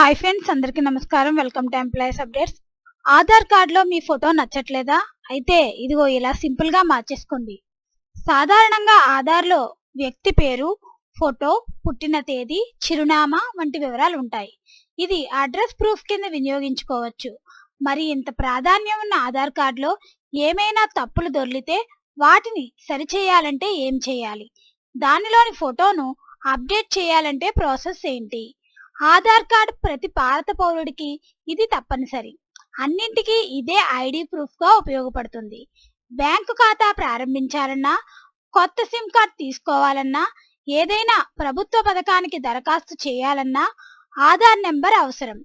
Hi friends అందరికీ నమస్కారం. Welcome to employees updates Aadhaar కార్డులో మీ ఫోటో నచ్చట్లేదా? అయితే ఇదిగో ఇలా సింపుల్గా మార్చేసుకోండి. సాధారణంగా ఆధార్లో వ్యక్తి పేరు ఫోటో పుట్టిన తేదీ చిరునామా వంటి వివరాలు ఉంటాయి. ఇది అడ్రస్ ప్రూఫ్ కింద వినియోగించుకోవచ్చు. మరి ఇంత ప్రాధాన్యం ఉన్న ఆధార్ కార్డులో ఏమైనా తప్పులు దొర్లితే వాటిని సరిచేయాలంటే ఏం చేయాలి? దానిలోని ఫోటోను అప్డేట్ చేయాలంటే ప్రాసెస్ ఏంటి? ఆధార్ కార్డ్ ప్రతి భారత పౌరుడికి ఇది తప్పనిసరి. అన్నింటికీ ఇదే ఐడి ప్రూఫ్గా ఉపయోగపడుతుంది. బ్యాంకు ఖాతా ప్రారంభించాలన్నా కొత్త సిమ్ కార్డ్ తీసుకోవాలన్నా ఏదైనా ప్రభుత్వ పథకానికి దరఖాస్తు చేయాలన్నా ఆధార్ నెంబర్ అవసరం.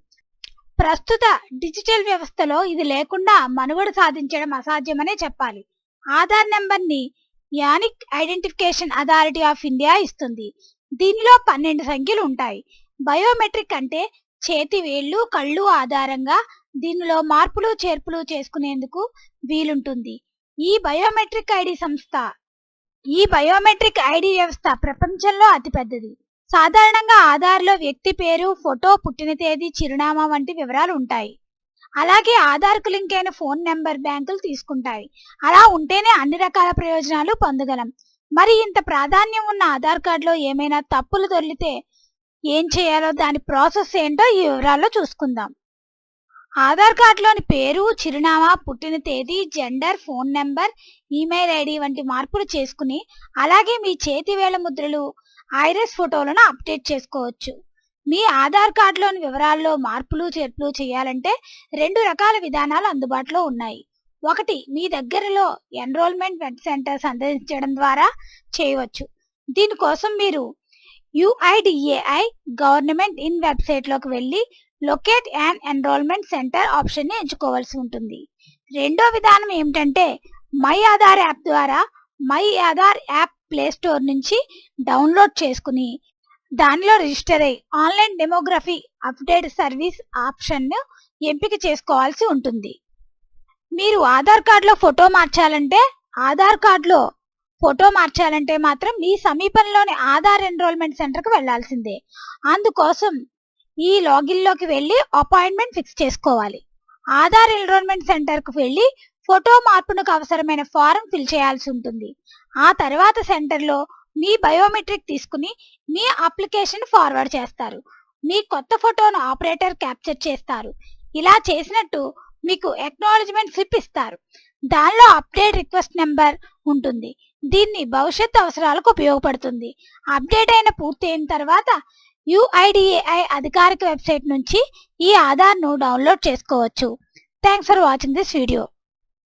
ప్రస్తుత డిజిటల్ వ్యవస్థలో ఇది లేకుండా మనుగడ సాధించడం అసాధ్యమనే చెప్పాలి. ఆధార్ నెంబర్ని unique identification authority of India ఇస్తుంది. దీనిలో పన్నెండు సంఖ్యలు ఉంటాయి. బయోమెట్రిక్ అంటే చేతి వేళ్ళు కళ్ళు ఆధారంగా దీనిలో మార్పులు చేర్పులు చేసుకునేందుకు వీలుంటుంది. ఈ బయోమెట్రిక్ ఐడి సంస్థ ఈ బయోమెట్రిక్ ఐడి వ్యవస్థ ప్రపంచంలో అతిపెద్దది. సాధారణంగా ఆధార్లో వ్యక్తి పేరు ఫోటో పుట్టిన తేదీ చిరునామా వంటి వివరాలు ఉంటాయి. అలాగే ఆధార్కు లింక్ అయిన ఫోన్ నెంబర్ బ్యాంకులు తీసుకుంటాయి. అలా ఉంటేనే అన్ని రకాల ప్రయోజనాలు పొందగలం. మరి ఇంత ప్రాధాన్యం ఉన్న ఆధార్ కార్డులో ఏమైనా తప్పులు దొరికితే ఏం చేయాలో దాని ప్రాసెస్ ఏంటో ఈ వివరాల్లో చూసుకుందాం. ఆధార్ కార్డులోని పేరు చిరునామా పుట్టిన తేదీ gender phone number email ID వంటి మార్పులు చేసుకుని అలాగే మీ చేతి వేళ్ళ ముద్రలు ఐరస్ ఫోటోలను అప్డేట్ చేసుకోవచ్చు. మీ ఆధార్ కార్డులోని వివరాల్లో మార్పులు చేర్పులు చేయాలంటే రెండు రకాల విధానాలు అందుబాటులో ఉన్నాయి. ఒకటి మీ దగ్గరలో ఎన్రోల్మెంట్ వెబ్ సెంటర్ సందర్శించడం ద్వారా చేయవచ్చు. దీనికోసం మీరు యుఐడిఏఐ గవర్నమెంట్ ఇన్ వెబ్సైట్లోకి వెళ్ళి లొకేట్ అండ్ ఎన్రోల్మెంట్ సెంటర్ ఆప్షన్ని ఎంచుకోవాల్సి ఉంటుంది. రెండో విధానం ఏమిటంటే మై ఆధార్ యాప్ ద్వారా my Aadhaar app play store నుంచి డౌన్లోడ్ చేసుకుని దానిలో రిజిస్టర్ అయ్యి ఆన్లైన్ డెమోగ్రఫీ అప్డేట్ సర్వీస్ ఆప్షన్ను ఎంపిక చేసుకోవాల్సి ఉంటుంది. మీరు ఆధార్ కార్డులో ఫోటో మార్చాలంటే ఆధార్ కార్డులో ఫోటో మార్చాలంటే మాత్రం మీ సమీపంలోని ఆధార్ ఎన్రోల్మెంట్ సెంటర్కి వెళ్ళాల్సిందే. అందుకోసం ఈ లాగిన్లోకి వెళ్ళి అపాయింట్మెంట్ ఫిక్స్ చేసుకోవాలి. ఆధార్ ఎన్రోల్మెంట్ సెంటర్కు వెళ్ళి ఫోటో మార్పునకు అవసరమైన ఫారం ఫిల్ చేయాల్సి ఉంటుంది. ఆ తర్వాత సెంటర్లో మీ బయోమెట్రిక్ తీసుకుని మీ అప్లికేషన్ ఫార్వర్డ్ చేస్తారు. మీ కొత్త ఫోటోను ఆపరేటర్ క్యాప్చర్ చేస్తారు. ఇలా చేసినట్టు మీకు ఎక్నాలజ్మెంట్ స్లిప్ ఇస్తారు. దానిలో అప్డేట్ రిక్వెస్ట్ నెంబర్ ఉంటుంది. దీన్ని భవిష్యత్ అవసరాలకు ఉపయోగపడుతుంది. అప్డేట్ అయిన పూర్తి అయిన తర్వాత యుఐడిఏఐ అధికారిక వెబ్సైట్ నుంచి ఈ ఆధార్ను డౌన్లోడ్ చేసుకోవచ్చు. Thanks for watching this video